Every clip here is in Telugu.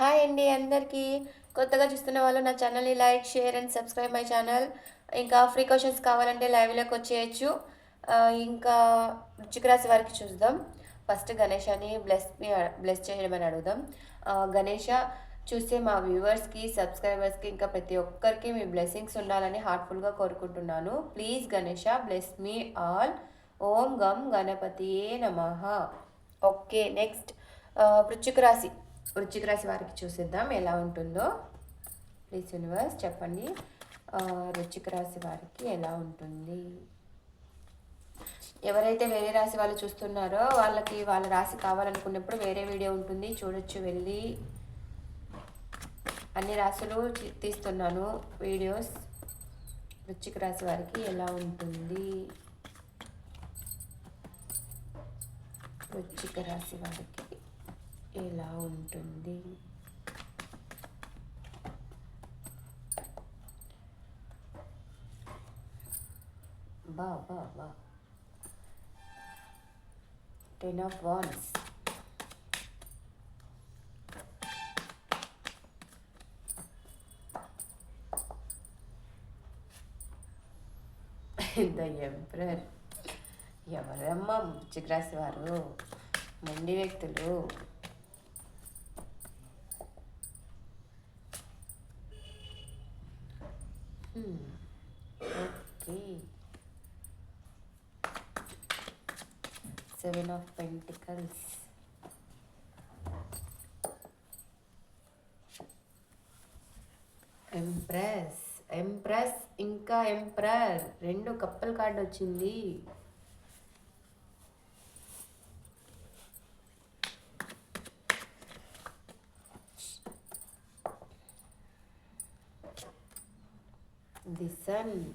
హాయ్ అండి అందరికీ. కొత్తగా చూస్తున్న వాళ్ళు నా ఛానల్ని like share and subscribe my channel. ఇంకా ఫ్రీ క్వశ్చన్స్ కావాలంటే లైవ్లోకి వచ్చేయచ్చు. ఇంకా రుచికరాశి రాశి వారికి చూద్దాం. ఫస్ట్ గణేశాన్ని బ్లెస్ బ్లెస్ చేయమని అడుగుదాం. గణేష చూసే మా వ్యూవర్స్కి సబ్స్క్రైబర్స్కి ఇంకా ప్రతి ఒక్కరికి మీ బ్లెస్సింగ్స్ ఉండాలని హార్ట్ఫుల్గా కోరుకుంటున్నాను. Please Ganesha bless me all. ఓం గం గణపతియే నమ. Okay next. వృచ్చిక రాశి. వృశ్చిక రాశి వారికి చూసిద్దాం ఎలా ఉంటుందో. ప్లీజ్ యూనివర్స్ చెప్పండి. ఆ, వృశ్చిక రాశి వారికి ఎలా ఉంటుంది? ఎవరైతే వేరే రాశి వాళ్ళు చూస్తున్నారో వాళ్ళకి వాళ్ళ రాశి కావాలనుకున్నప్పుడు వేరే వీడియో ఉంటుంది చూడొచ్చు వెళ్ళి. అన్ని రాశులు తీస్తున్నాను వీడియోస్. వృశ్చిక రాశి వారికి ఎలా ఉంటుంది? వృశ్చిక రాశి వారికి. ఎలా ఉంటుంది. బా బా బా. Ten of wands the emperor ఎవరమ్మా వృశ్చిక రాసేవారు? వారు మండి వ్యక్తులు. Okay. Seven of pentacles. Empress. Empress ఇంకా ఎంప్రర్. రెండు కప్పల్ కార్డు వచ్చింది. the sun.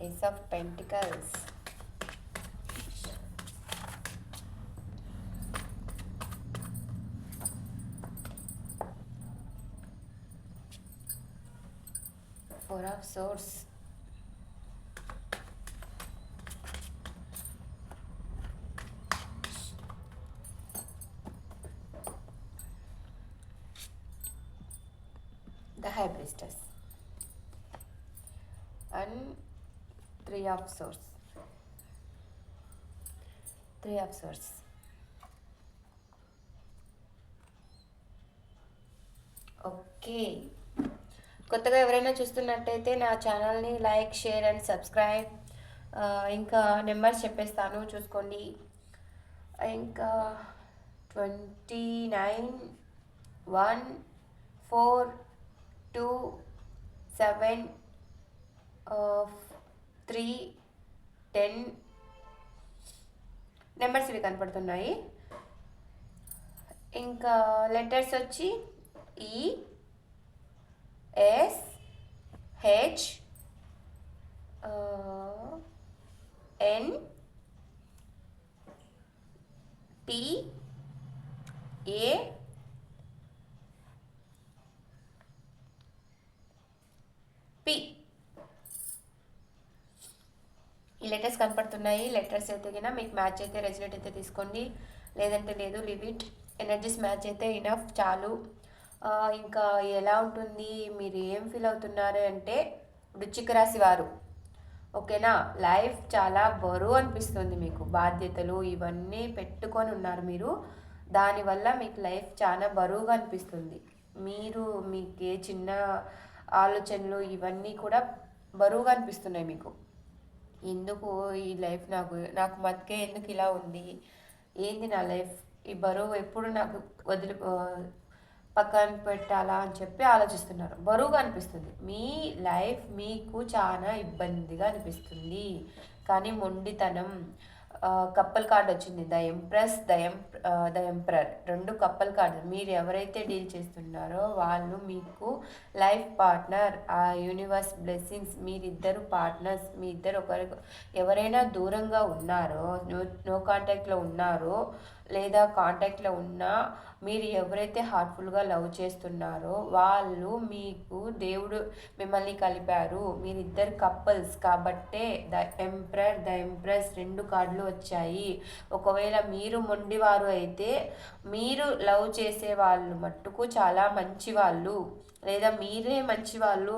Ace of Pentacles. Four of Swords. High priestess and three of swords three of swords okay కొత్తగా ఎవరైనా చూస్తున్నట్టయితే నా ఛానల్ని లైక్ షేర్ అండ్ సబ్స్క్రైబ్. ఇంకా నెంబర్స్ చెప్పేస్తాను చూసుకోండి. ఇంకా twenty nine one four two seven three ten numbers ఇవి కనపడుతున్నాయి. ఇంకా లెటర్స్ వచ్చి ఈ S H N P A P E letters కనపడుతున్నాయి. లెటర్స్ అయితే గిన మీకు మ్యాచ్ అయితే రెజినెట్ అయితే తీసుకోండి. లేదంటే లేదు లివిట్ ఎనర్జీస్ మ్యాచ్ అయితే ఇనఫ్ చాలు. ఇంకా ఎలా ఉంటుంది? మీరు ఏం ఫీల్ అవుతున్నారు అంటే వృశ్చిక రాశి వారు. ఓకేనా? లైఫ్ చాలా బరువు అనిపిస్తుంది మీకు. బాధ్యతలు ఇవన్నీ పెట్టుకొని ఉన్నారు మీరు. దానివల్ల మీకు లైఫ్ చాలా బరువుగా అనిపిస్తుంది. మీరు మీకు ఏ చిన్న ఆలోచనలు ఇవన్నీ కూడా బరువుగా అనిపిస్తున్నాయి మీకు. ఎందుకు ఈ లైఫ్ నాకు నాకు మతికే ఎందుకు ఇలా ఉంది? ఏంది నా లైఫ్? ఈ బరువు ఎప్పుడు నాకు వదిలి పక్కన పెట్టాలా అని చెప్పి ఆలోచిస్తున్నారు. బరువుగా అనిపిస్తుంది. మీ లైఫ్ మీకు చాలా ఇబ్బందిగా అనిపిస్తుంది. కానీ మొండితనం కప్పల్ కార్డ్ వచ్చింది. The empress the M the emperor. రెండు కప్పల్ కార్డు మీరు ఎవరైతే డీల్ చేస్తున్నారో వాళ్ళు మీకు లైఫ్ పార్ట్నర్ ఆ యూనివర్స్ బ్లెస్సింగ్స్ మీరిద్దరు పార్ట్నర్స్ మీ ఇద్దరు ఒకరి ఎవరైనా దూరంగా ఉన్నారో నో నో కాంటాక్ట్లో ఉన్నారో లేదా కాంటాక్ట్లో ఉన్నా మీరు ఎవరైతే హార్ట్ఫుల్గా లవ్ చేస్తున్నారో వాళ్ళు మీకు దేవుడు మిమ్మల్ని కలిపారు. మీరిద్దరు కపుల్స్ కాబట్టే ద ఎంప్రర్ ద ఎంప్రెస్ రెండు కార్డులు వచ్చాయి. ఒకవేళ మీరు మొండివారు అయితే మీరు లవ్ చేసే వాళ్ళు మట్టుకు చాలా మంచి వాళ్ళు లేదా మీరే మంచి వాళ్ళు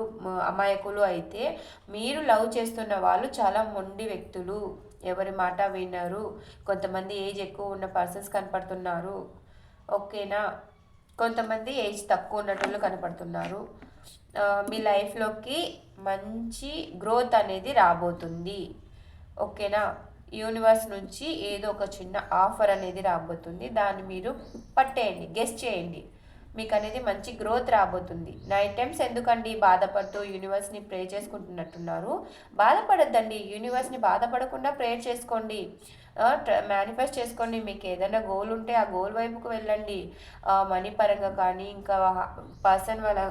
అమాయకులు అయితే మీరు లవ్ చేస్తున్న వాళ్ళు చాలా మొండి వ్యక్తులు. ఎవరి మాట వినరు. కొంతమంది ఏజ్ ఎక్కువ ఉన్న పర్సన్స్ కనపడుతున్నారు. ఓకేనా? కొంతమంది ఏజ్ తక్కువ ఉన్నట్లు కనపడుతున్నారు. మీ లైఫ్లోకి మంచి గ్రోత్ అనేది రాబోతుంది. ఓకేనా? యూనివర్స్ నుంచి ఏదో ఒక చిన్న ఆఫర్ అనేది రాబోతుంది. దాన్ని మీరు పట్టేయండి గెస్ట్ చేయండి. మీకు అనేది మంచి గ్రోత్ రాబోతుంది. నైన్ టైమ్స్ ఎందుకండి బాధపడుతూ యూనివర్స్ని ప్రే చేసుకుంటున్నట్టున్నారు? బాధపడద్దండి. యూనివర్స్ని బాధపడకుండా ప్రేయర్ చేసుకోండి. మేనిఫెస్ట్ చేసుకోండి. మీకు ఏదైనా గోల్ ఉంటే ఆ గోల్ వైపుకు వెళ్ళండి. మనీ పరంగా కానీ ఇంకా పర్సన్ వాళ్ళ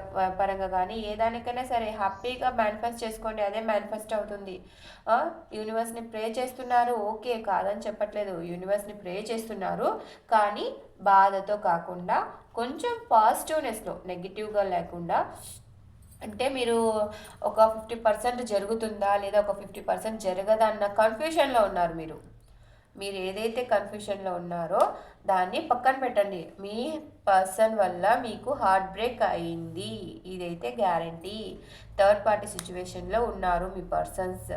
పరంగా కానీ ఏ దానికైనా సరే హ్యాపీగా మేనిఫెస్ట్ చేసుకోండి. అదే మేనిఫెస్ట్ అవుతుంది. యూనివర్స్ని ప్రే చేస్తున్నారు. ఓకే కాదని చెప్పట్లేదు. యూనివర్స్ని ప్రే చేస్తున్నారు. కానీ బాధతో కాకుండా కొంచెం పాజిటివ్నెస్లో నెగిటివ్గా లేకుండా అంటే మీరు ఒక ఫిఫ్టీ పర్సెంట్ జరుగుతుందా? లేదా ఒక ఫిఫ్టీ పర్సెంట్ జరగదా? అన్న కన్ఫ్యూషన్లో ఉన్నారు మీరు. మీరు ఏదైతే కన్ఫ్యూషన్లో ఉన్నారో దాన్ని పక్కన పెట్టండి. మీ పర్సన్ వల్ల మీకు హార్ట్ బ్రేక్ అయింది. ఇదైతే గ్యారంటీ. థర్డ్ పార్టీ సిచ్యువేషన్లో ఉన్నారు మీ పర్సన్స్.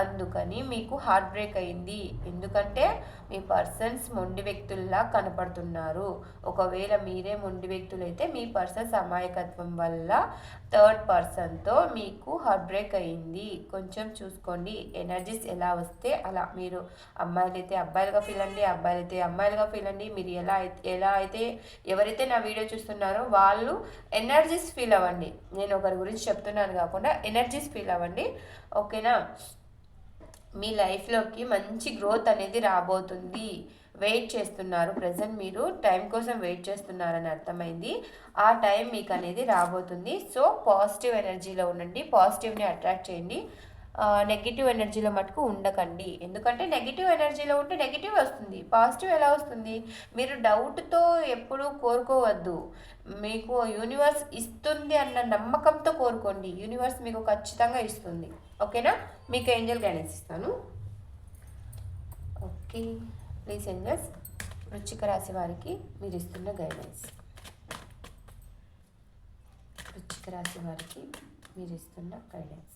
అందుకని మీకు హార్ట్ బ్రేక్ అయింది. ఎందుకంటే మీ పర్సన్స్ మొండి వ్యక్తుల్లా కనపడుతున్నారు. ఒకవేళ మీరే మొండి వ్యక్తులైతే మీ పర్సన్స్ అమాయకత్వం వల్ల థర్డ్ పర్సన్తో మీకు హార్ట్ బ్రేక్ అయింది. కొంచెం చూసుకోండి. ఎనర్జీస్ ఎలా వస్తే అలా మీరు అమ్మాయిలైతే అబ్బాయిలుగా ఫీల్ అండి అబ్బాయిలైతే అమ్మాయిలుగా ఫీల్ అండి మీరు ఎలా ఎలా అయితే ఎవరైతే నా వీడియో చూస్తున్నారో వాళ్ళు ఎనర్జీస్ ఫీల్ అవ్వండి. నేను ఒకరి గురించి చెప్తున్నాను కాకుండా ఎనర్జీస్ ఫీల్ అవ్వండి. ఓకేనా? మీ లైఫ్లోకి మంచి గ్రోత్ అనేది రాబోతుంది. వెయిట్ చేస్తున్నారు. ప్రజెంట్ మీరు టైం కోసం వెయిట్ చేస్తున్నారని అర్థమైంది. ఆ టైం మీకు అనేది రాబోతుంది. సో పాజిటివ్ ఎనర్జీలో ఉండండి. పాజిటివ్ని అట్రాక్ట్ చేయండి. నెగిటివ్ ఎనర్జీలో మటుకు ఉండకండి. ఎందుకంటే నెగిటివ్ ఎనర్జీలో ఉంటే నెగిటివ్ వస్తుంది. పాజిటివ్ ఎలా వస్తుంది? మీరు డౌట్తో ఎప్పుడూ కోరుకోవద్దు. మీకు యూనివర్స్ ఇస్తుంది అన్న నమ్మకంతో కోరుకోండి. యూనివర్స్ మీకు ఖచ్చితంగా ఇస్తుంది. ఓకేనా? మీకు ఏంజల్ గైడెన్స్ ఇస్తాను. ఓకే. ప్లీజ్ ఏంజల్స్ వృచ్చిక రాశి వారికి మీరు ఇస్తున్న గైడెన్స్ వృచ్చిక రాశి వారికి మీరు ఇస్తున్న గైడెన్స్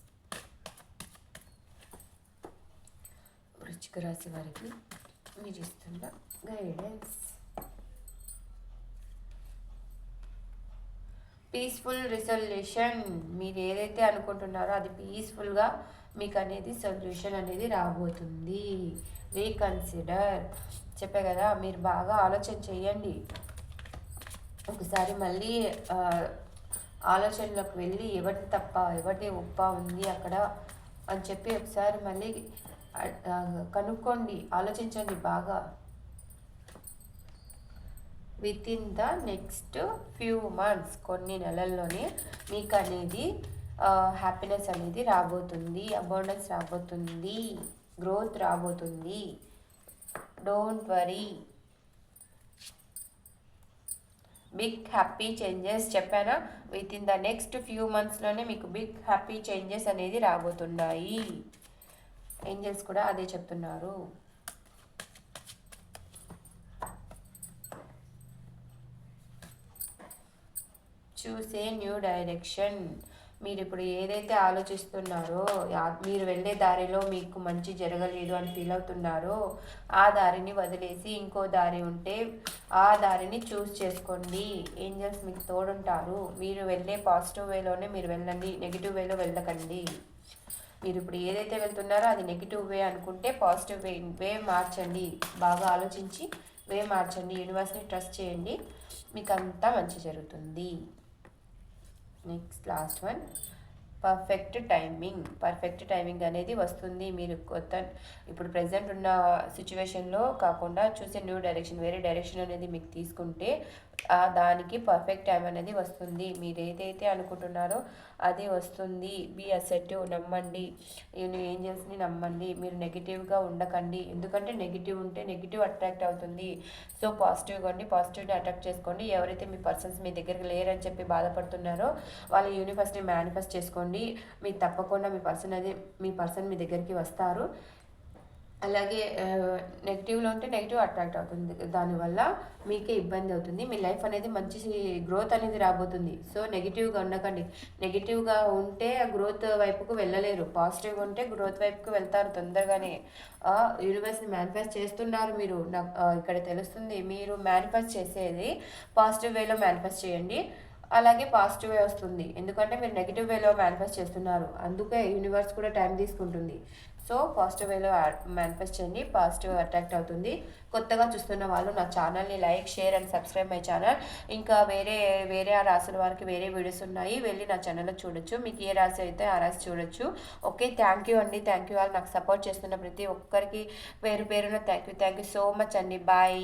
వృచ్చిక రాశి వారికి మీరు ఇస్తున్న గైడెన్స్ పీస్ఫుల్ రిజల్యూషన్ మీరు ఏదైతే అనుకుంటున్నారో అది పీస్ఫుల్గా మీకు అనేది సొల్యూషన్ అనేది రాబోతుంది. రీకన్సిడర్ చెప్పే కదా మీరు బాగా ఆలోచన చేయండి. ఒకసారి మళ్ళీ ఆలోచనలోకి వెళ్ళి ఎవరిది తప్ప ఎవరిది ఉప్ప ఉంది అక్కడ అని చెప్పి ఒకసారి మళ్ళీ కనుక్కోండి ఆలోచించండి బాగా. Within the next few months కొన్ని నెలల్లోనే మీకు అనేది హ్యాపీనెస్ అనేది రాబోతుంది అబౌండెన్స్ రాబోతుంది గ్రోత్ రాబోతుంది. Don't worry big happy changes చెప్పానా? Within the next few మంత్స్లోనే మీకు బిగ్ హ్యాపీ చేంజెస్ అనేది రాబోతున్నాయి. ఏంజల్స్ కూడా అదే చెప్తున్నారు. చూసే న్యూ డైరెక్షన్. మీరు ఇప్పుడు ఏదైతే ఆలోచిస్తున్నారో మీరు వెళ్ళే దారిలో మీకు మంచి జరగలేదు అని ఫీల్ అవుతున్నారో ఆ దారిని వదిలేసి ఇంకో దారి ఉంటే ఆ దారిని చూస్ చేసుకోండి. ఏంజల్స్ మీకు తోడుంటారు. మీరు వెళ్ళే పాజిటివ్ వేలోనే మీరు వెళ్ళండి నెగిటివ్ వేలో వెళ్ళకండి. మీరు ఇప్పుడు ఏదైతే వెళ్తున్నారో అది నెగిటివ్ వే అనుకుంటే పాజిటివ్ వే వే మార్చండి. బాగా ఆలోచించి వే మార్చండి. యూనివర్స్ని ట్రస్ట్ చేయండి. మీకు అంతా మంచి జరుగుతుంది. Next last one perfect timing perfect timing అనేది వస్తుంది. మీరు కొత్త ఇప్పుడు ప్రజెంట్ ఉన్న సిచ్యువేషన్లో కాకుండా చూసే న్యూ డైరెక్షన్ వేరే డైరెక్షన్ అనేది మీకు తీసుకుంటే దానికి పర్ఫెక్ట్ టైం అనేది వస్తుంది. మీరు ఏదైతే అనుకుంటున్నారో అది వస్తుంది. బీ అసెటివ్ నమ్మండి. నేను ఏంజల్స్ని నమ్మండి. మీరు నెగిటివ్గా ఉండకండి. ఎందుకంటే నెగిటివ్ ఉంటే నెగిటివ్ అట్రాక్ట్ అవుతుంది. సో పాజిటివ్గా ఉండి పాజిటివ్ని అట్రాక్ట్ చేసుకోండి. ఎవరైతే మీ పర్సన్స్ మీ దగ్గరికి లేరని చెప్పి బాధపడుతున్నారో వాళ్ళ యూనివర్స్ని మేనిఫెస్ట్ చేసుకోండి. మీరు తప్పకుండా మీ పర్సన్ అది మీ పర్సన్ మీ దగ్గరికి వస్తారు. అలాగే నెగిటివ్లో ఉంటే నెగిటివ్ అట్రాక్ట్ అవుతుంది. దానివల్ల మీకే ఇబ్బంది అవుతుంది. మీ లైఫ్ అనేది మంచి గ్రోత్ అనేది రాబోతుంది. సో నెగిటివ్గా ఉండకండి. నెగిటివ్గా ఉంటే ఆ గ్రోత్ వైపుకు వెళ్ళలేరు. పాజిటివ్గా ఉంటే గ్రోత్ వైపుకు వెళ్తారు తొందరగానే. యూనివర్స్ని మేనిఫెస్ట్ చేస్తున్నారు మీరు. నాకు ఇక్కడ తెలుస్తుంది. మీరు మేనిఫెస్ట్ చేసేది పాజిటివ్ వేలో మేనిఫెస్ట్ చేయండి. అలాగే పాజిటివ్ వే వస్తుంది. ఎందుకంటే మీరు నెగిటివ్ వేలో మేనిఫెస్ట్ చేస్తున్నారు. అందుకే యూనివర్స్ కూడా టైం తీసుకుంటుంది. సో పాజిటివ్ వేలో మేనిఫెస్ట్ చేయండి. పాజిటివ్ అట్రాక్ట్ అవుతుంది. కొత్తగా చూస్తున్న వాళ్ళు నా ఛానల్ని like share and subscribe my channel. ఇంకా వేరే వేరే ఆ రాసుల వారికి వేరే వీడియోస్ ఉన్నాయి. వెళ్ళి నా ఛానల్లో చూడొచ్చు. మీకు ఏ రాశి అయితే ఆ రాశి చూడొచ్చు. ఓకే థ్యాంక్ యూ అండి. థ్యాంక్ యూ వాళ్ళు నాకు సపోర్ట్ చేస్తున్న ప్రతి ఒక్కరికి పేరు పేరున thank you thank you so much అండి. బాయ్